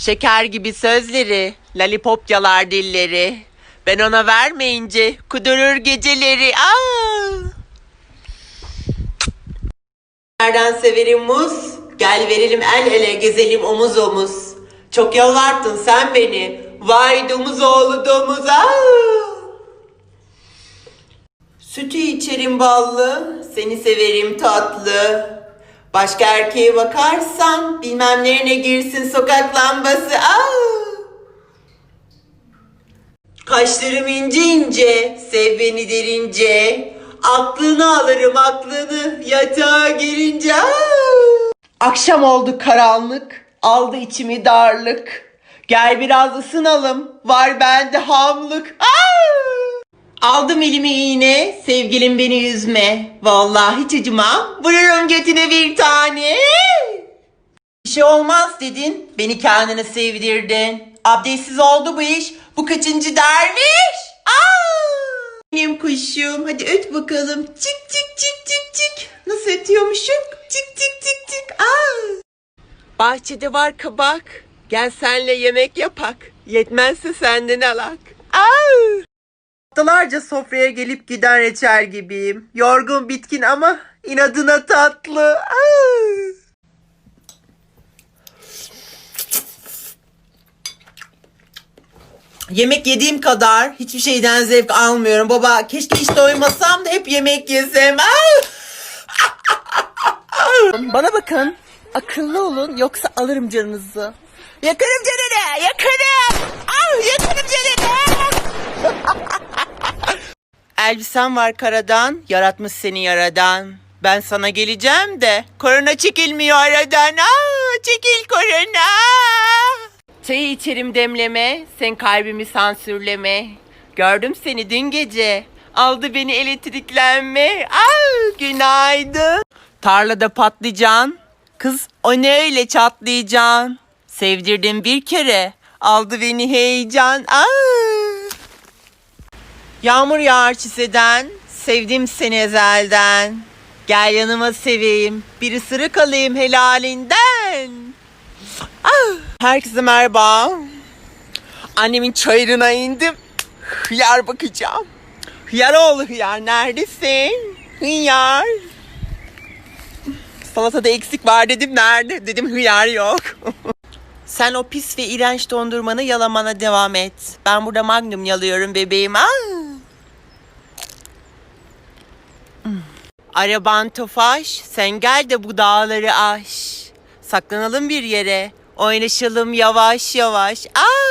Şeker gibi sözleri, lollipop yalar dilleri. Ben ona vermeyince kudurur geceleri. Aa! Nereden severim muz? Gel verelim el ele gezelim omuz omuz. Çok yalvarttın sen beni. Vay domuz oğlu domuz. Aa! Sütü içerim ballı, seni severim tatlı. Başka erkeğe bakarsan bilmem nerene girsin sokak lambası. Aa! Kaşlarım ince ince, sev beni derince. Aklını alırım aklını yatağa girince. Aa! Akşam oldu karanlık, aldı içimi darlık. Gel biraz ısınalım, var bende hamlık. Aa! Aldım elime iğne, sevgilim beni üzme. Vallahi hiç acımam, vururum götüne bir tane. Bir şey olmaz dedin, beni kendine sevdirdin. Abdestsiz oldu bu iş, bu kaçıncı derviş? Aa! Benim kuşum, hadi öt bakalım. Çık çık çık çık çık. Nasıl ötüyormuşum? Çık çık çık çık. Aa! Bahçede var kabak, gel senle yemek yapak. Yetmezse senden alak. Haftalarca sofraya gelip giden reçel gibiyim. Yorgun bitkin ama inadına tatlı. Aa! Yemek yediğim kadar hiçbir şeyden zevk almıyorum. Baba keşke hiç doymasam da hep yemek yesem. Aa! Bana bakın. Akıllı olun yoksa alırım canınızı. Yakarım canını, yakarım. Ah, yakarım canını. Elbisen var karadan, yaratmış seni yaradan. Ben sana geleceğim de korona çekilmiyor aradan. Aa, çekil korona. Çayı içerim demleme, sen kalbimi sansürleme. Gördüm seni dün gece, aldı beni elektriklenme. Aa, günaydın. Tarlada patlıcan, kız o ne öyle çatlayacan. Sevdirdim bir kere, aldı beni heyecan. Aa. Yağmur yağar çiseden, sevdim seni ezelden. Gel yanıma seveyim, bir ısırık alayım helalinden. Ah! Herkese merhaba. Annemin çayırına indim. Hıyar bakacağım. Hıyar oğlu hıyar neredesin? Hıyar. Salatada eksik var dedim nerede? Dedim hıyar yok. Sen o pis ve iğrenç dondurmanı yalamana devam et. Ben burada magnum yalıyorum bebeğim. Aa! Araban tofaş, sen gel de bu dağları aş. Saklanalım bir yere, oynaşalım yavaş yavaş. Aa!